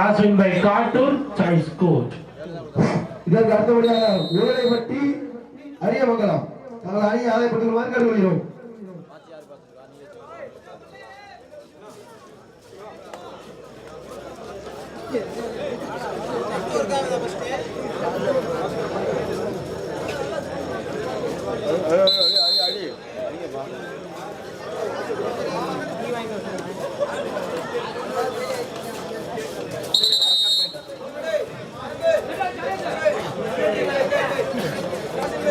Toss win by Kattur choice coach இதற்கு அடுத்தபடியாக உருளைப்பட்டி அரியமங்கலம் தங்கள் அணியை ஆதாயப்படுத்துமாறு கேட்டுக்கொள்கிறோம்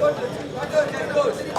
One, two, one, two,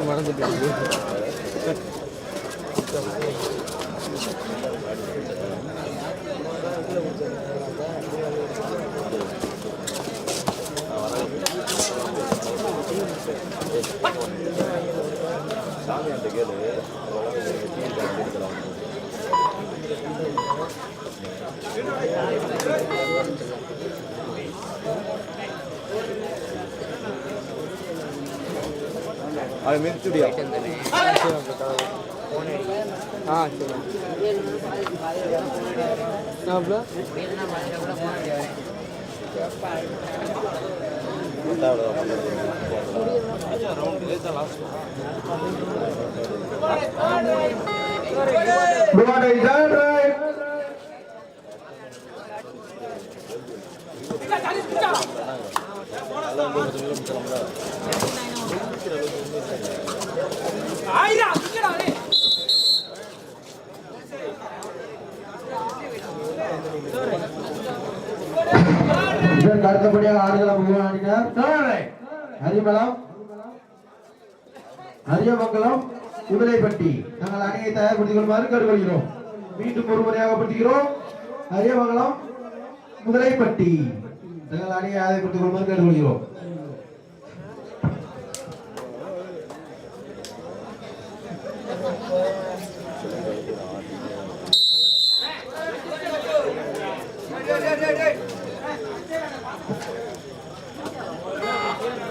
bro உங்க மறந்துட்டேன். சாமி அந்த கேளு அது மிதிச்சுடியா ஆ சரி ஆ அடுத்தபடியாக ஆடுகளம் ஆடினார் ஹரிமலம் அரியமங்கலம் உதலைப்பட்டி நாங்கள் அணியை தயார்படுத்திக் கொள்ளுமாறு கேட்டுக்கொள்கிறோம். மீண்டும் ஒரு முறையாக படுத்துகிறோம் அரியமங்கலம் முதலைப்பட்டி. நாங்கள் அணியை ஆதாயப்படுத்திக் கொள்ளுமாறு கேட்டுக்கொள்கிறோம்.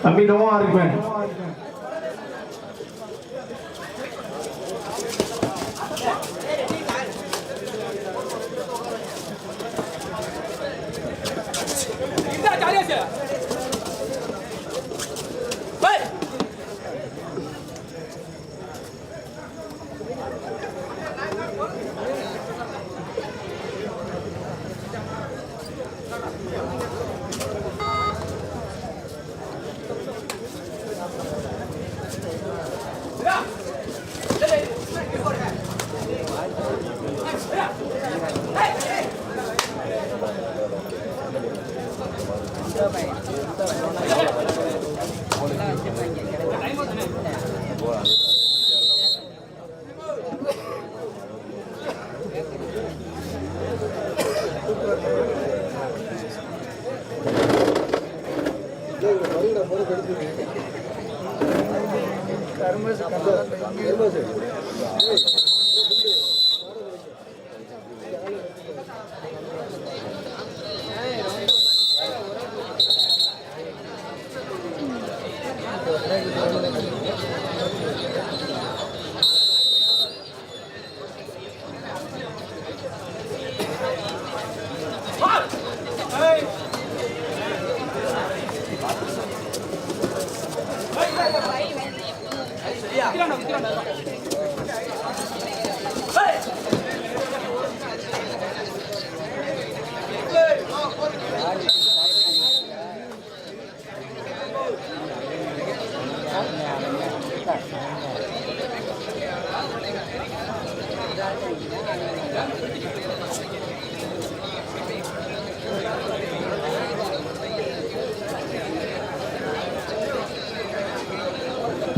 தம்பி நோவா இருப்பேன் Yeah.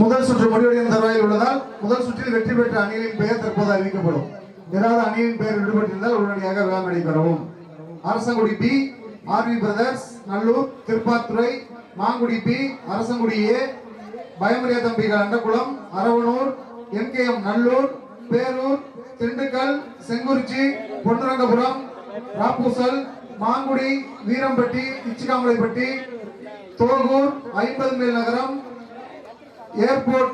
முதல் சுற்று முடிவடையும் தருவாயில் உள்ளதால் முதல் சுற்றில் வெற்றி பெற்ற அணிகளின் பெயர் தற்போது அறிவிக்கப்படும். ஏதாவது அணியின் பெயர் விடுபட்டிருந்தால் உடனடியாக விழா நடைபெறவும். Arasangudi B R V brothers Nallur Thiruppathurai Mangudi B Arasangudi A பயமரிய தம்பிகள் அண்டகுளம் அரவனூர் எம்கேஎம் நல்லூர் பேரூர் திண்டுக்கல் செங்குறிச்சி பொன்னுரங்கபுரம் ராப்பூசல் மாங்குடி வீரம்பட்டி இச்சிகாமலைப்பட்டி தோகூர் ஐம்பது மேல் நகரம் ஏர்போர்ட்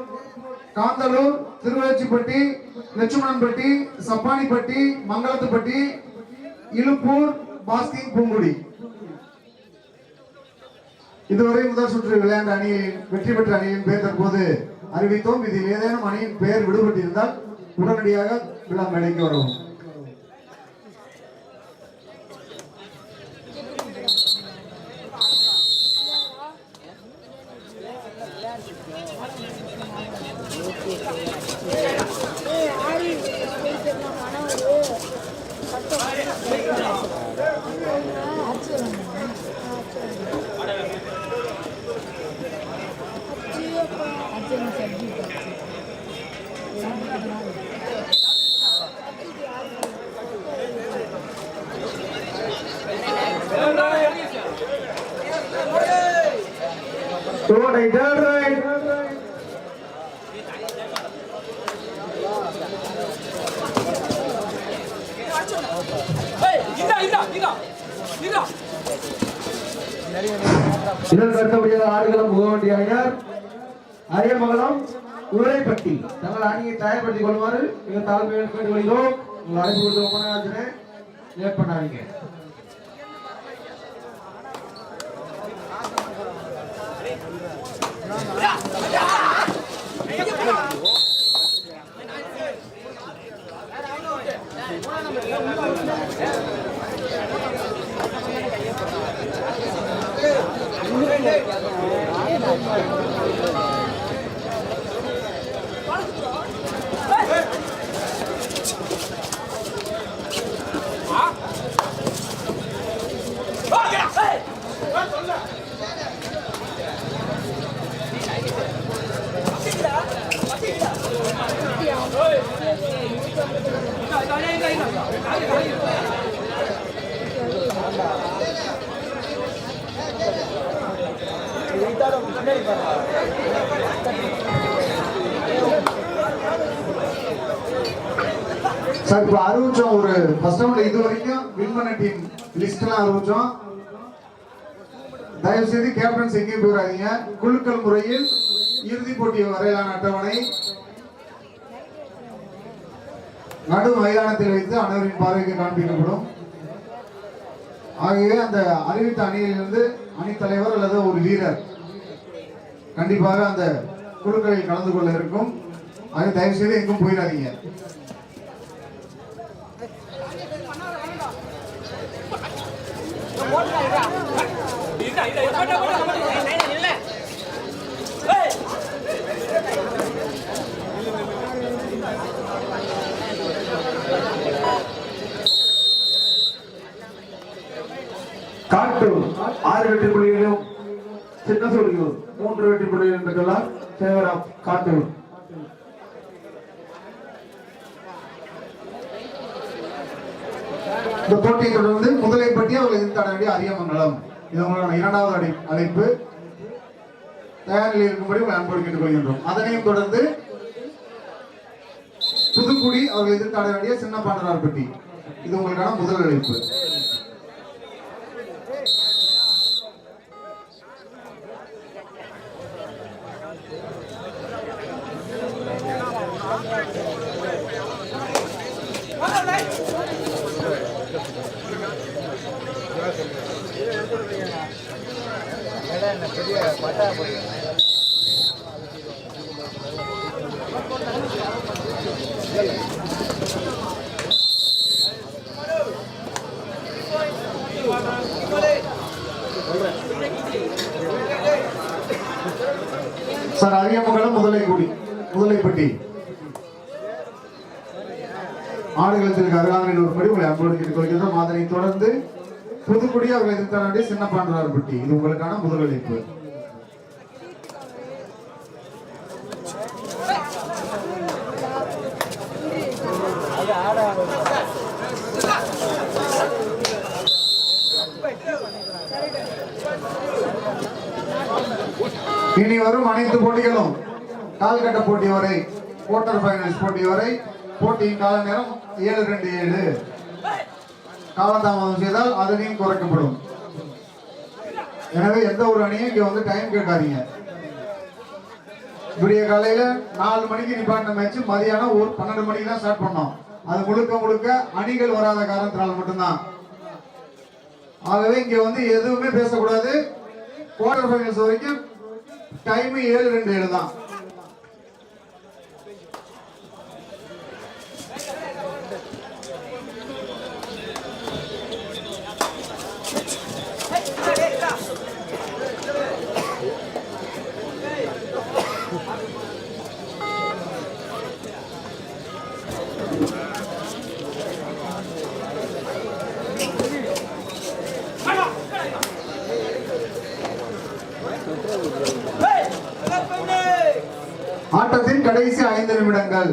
காந்தலூர் திருவள்ளிப்பட்டி லட்சுமணன்பட்டி சப்பானிப்பட்டி மங்களத்துப்பட்டி இலுப்பூர் பாஸ்கிங் பூங்குடி. இதுவரை முதல் சுற்று விளையாண்ட அணியின் வெற்றி பெற்ற அணியின் பெயர் தற்போது அறிவித்தோம். இதில் ஏதேனும் அணியின் பெயர் விடுபட்டிருந்தால் உடனடியாக விழா மேடைக்கு வரவும். Third right. இதற்கு அடுத்தபடியாக ஆடுகளம் முகவண்டி அணியார் அரியமங்கலம் உரைப்பட்டி. தங்கள் அணியை தயார்படுத்திக் கொள்ளுமாறு மிக தாழ்மையாக கேட்டுக்கொள்கிறோம் உங்கள் அழைப்பு கொடுத்து ரொம்ப நேரம் ஆச்சுன்னு சார் இப்போ அறிவிச்சோம் ஒரு ஃபர்ஸ்ட் ரவுண்ட்ல இது வரைக்கும் வின் பண்ண டீம் லிஸ்ட்லாம் அறிவிச்சோம். தயவு செய்து கேப்டன்ஸ் எங்கேயும் போயிடாதீங்க. குழுக்கள் முறையில் இறுதிப் போட்டி வரையிலான அட்டவணை நடு மைதானத்தில் வைத்து அனைவரின் பார்வைக்கு காண்பிக்கப்படும் ஆகவே அந்த அறிவித்த அணியிலிருந்து அணித்தலைவர் அல்லது ஒரு வீரர் கண்டிப்பாக அந்த குழுக்களில் கலந்து கொள்ள இருக்கும் அது தயவு செய்து எங்கும் போயிடாதீங்க காட்டூர் ஆறு வெற்றி புள்ளிகளும் சின்ன சூரியூர் மூன்று வெற்றி புள்ளிகள் என்றெல்லாம் சேவரா காட்டூர். இந்த போட்டியை தொடர்ந்து முதலைப்பட்டி அவர்கள் எதிர்த்தாட வேண்டிய அரியமங்கலம் இது உங்களுக்கான இரண்டாவது அடை- அழைப்பு. தயார் நிலையில் இருக்கும்படி உங்களை அன்போடு கேட்டுக்கொள்கின்றோம். அதனையும் தொடர்ந்து புதுக்குடி அவர்கள் எதிர்த்தாட வேண்டிய சின்ன பாண்டரார்பட்டி இது உங்களுக்கான முதல் அழைப்பு. சார் அரியமங்கலம் முதலைக்குடி முதலைப்பட்டி. ஆடுகளத்திற்கு அருகாமையில் ஒரு படி உங்களை அன்போடு கேட்டுக்கொள்கின்றோம் அதனை தொடர்ந்து புதுக்குடி அவர்கள் எதிர்த்தாட சின்ன பாண்டரார்பட்டி இது உங்களுக்கான முதல் அழைப்பு இனி வரும் அனைத்து போட்டிகளும். கால்கட்ட போட்டி வரை குவார்டர் ஃபைனல்ஸ் போட்டி வரை. போட்டியின் கால நேரம் ஏழு ரெண்டு ஏழு. காலதாமதம் செய்தால் அதனையும் குறைக்கப்படும். எனவே எந்த ஒரு அணியும் இங்க வந்து டைம் கேட்காதீங்க. விடிய காலையில நாலு மணிக்கு நிப்பாட்டின மேட்ச் மதியானம் ஒரு பன்னெண்டு மணிக்கு தான் ஸ்டார்ட் பண்ணோம். அது முழுக்க முழுக்க அணிகள் வராத காரணத்தினால் மட்டும்தான். ஆகவே இங்க வந்து எதுவுமே பேசக்கூடாது. குவார்டர் ஃபைனல்ஸ் வரைக்கும் டைம் ஏழு ரெண்டு ஏழு தான் ஆட்டத்தின் கடைசி ஐந்து நிமிடங்கள்.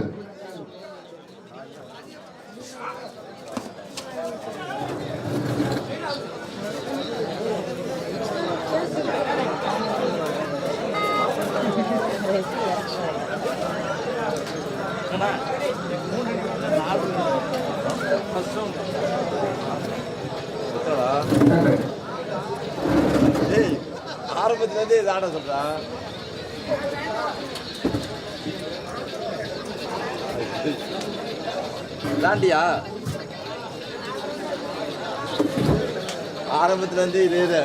ஏய் ஆரம்பத்துல இருந்தே இது ஆட சொல்றான் தாண்டியா ஆரம்பத்துல இருந்து இது. இது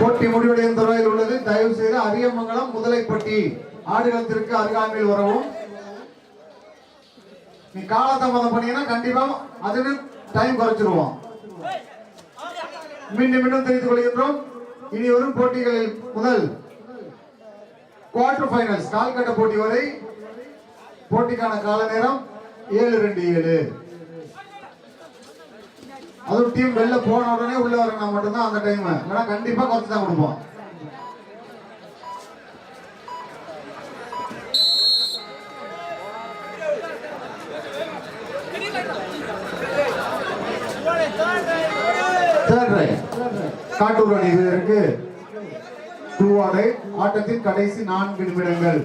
போட்டி முடிவடையும் துறையில் உள்ளது. தயவு செய்து அரியமங்கலம் முதலைப்பட்டி ஆடுகளத்திற்கு அருகாமையில் வரவும். நீ காலதாமதம் பண்ணீங்கன்னா கண்டிப்பா அதுக்கு டைம் குறைச்சிருவோம். மீண்டும் மீண்டும் தெரிந்து கொள்கின்றோம். இனி வரும் போட்டிகளில் முதல் குவார்டர் ஃபைனல்ஸ் கால்கட்ட போட்டி வரை. போட்டிக்கான கால நேரம் ஏழு ரெண்டு ஏழு. அதுவும் டீம் வெளில போன உடனே உள்ள வரணும் மட்டும்தான் அந்த டைம் ஏன்னா கண்டிப்பா குறைச்சு தான் கொடுப்போம். காட்டூர் அணி வீரருக்கு டூ ஆடை ஆட்டத்தின் கடைசி நான்கு நிமிடங்கள்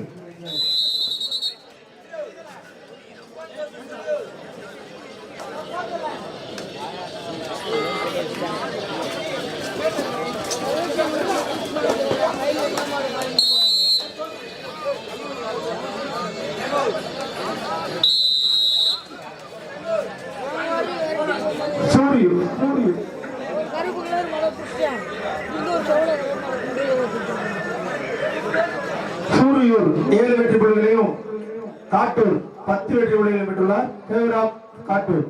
சூரியு சூரியு கருப்பு கலர் மழை பிடிச்சேன் இங்க ஒரு சோழ சூரியூர் ஏழு வெற்றி புள்ளிகளையும் காட்டூர் பத்து வெற்றி புள்ளிகளையும் பெற்றுள்ளார் கேவராப் காட்டூர்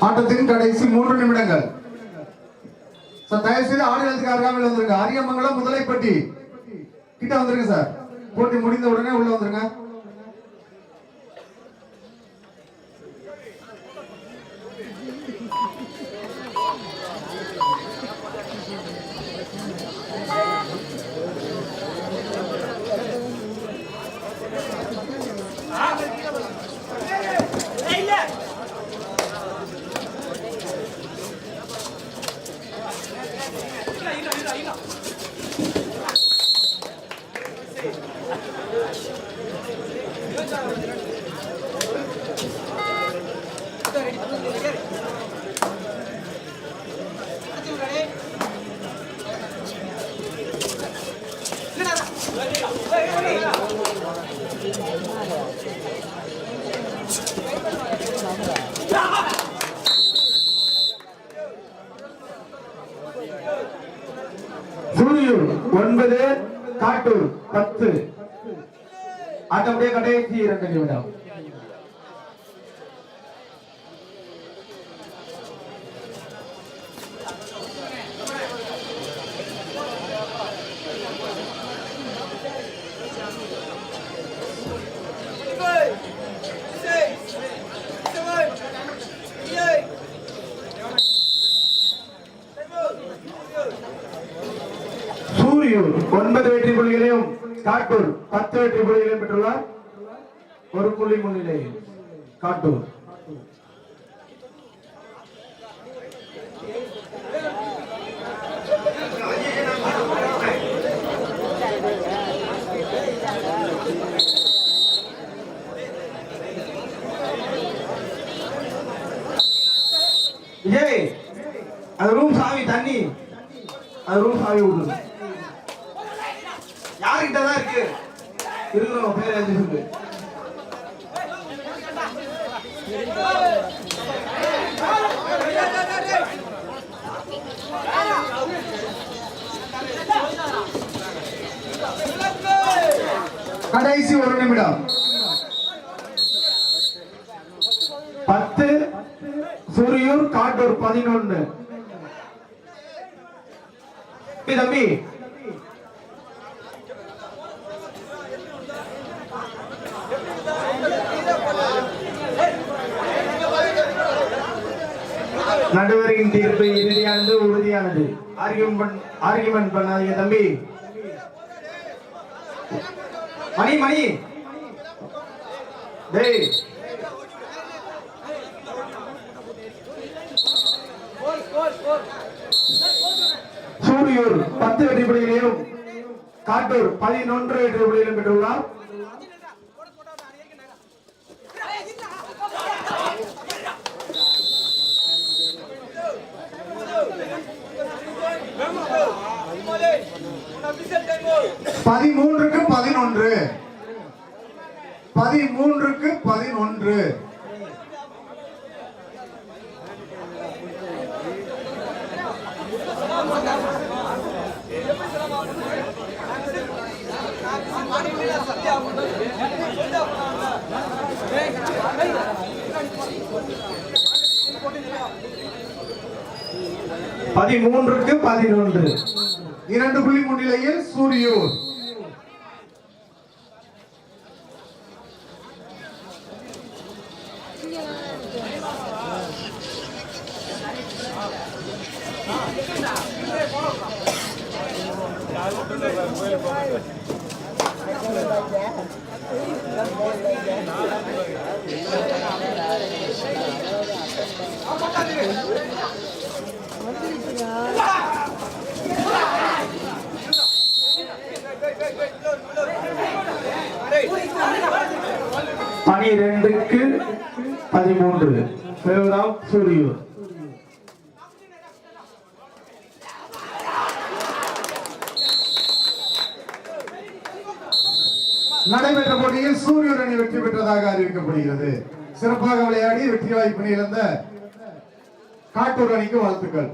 ஆட்டத்தின் கடைசி மூன்று நிமிடங்கள். சார் தயவு செய்து ஆடுகளத்துக்கு அருகாமையில் வந்துருங்க அரியமங்கலம் முதலைப்பட்டி. கிட்ட வந்துருங்க சார். போட்டி முடிந்த உடனே உள்ள வந்துருங்க சூரியூர் ஒன்பது காட்டூர் பத்து. ஆட்டமுடைய கடைசி இரண்டு நிமிடம் சூரியூர் ஒன்பது வெற்றி புள்ளிகளையும் காட்டூர் பத்து வெற்றி புள்ளிகளையும் பெற்றுள்ளார். ஒரு புள்ளி முன்னிலையில் காட்டூர். விஜய் அது ரூம் சாவி தண்ணி. அது ரூம் சாவி விடுது இருக்கிறவங்க பேர் எழுதி சொல்லு கடைசி ஒரு நிமிடம். பத்து சூரியூர் காட்டூர் பதினொன்னு. தம்பி நடுவரின் தீர்ப்பு இறுதியானது உறுதியானது. ஆர்கியூமெண்ட் ஆர்கியூமெண்ட் பண்ணாதீங்க தம்பி. மணி மணி. டேய். சூரியூர் பத்து வெற்றி காட்டூர் பதினொன்று வெற்றி பெற்றுள்ளார். பதிமூன்றுக்கு பதினொன்று. பதிமூன்றுக்கு பதினொன்று. பதிமூன்றுக்கு பதினொன்று. இரண்டு புள்ளி முன்னிலையில் சூரியூர். பனிரெண்டுக்கு பதிமூன்று. சூரியூர் நடைபெற்ற போட்டியில் சூரியூர் அணி வெற்றி பெற்றதாக அறிவிக்கப்படுகிறது. சிறப்பாக விளையாடி வெற்றி வாய்ப்பினை இழந்த காட்டூர் அணிக்கு வாழ்த்துக்கள்.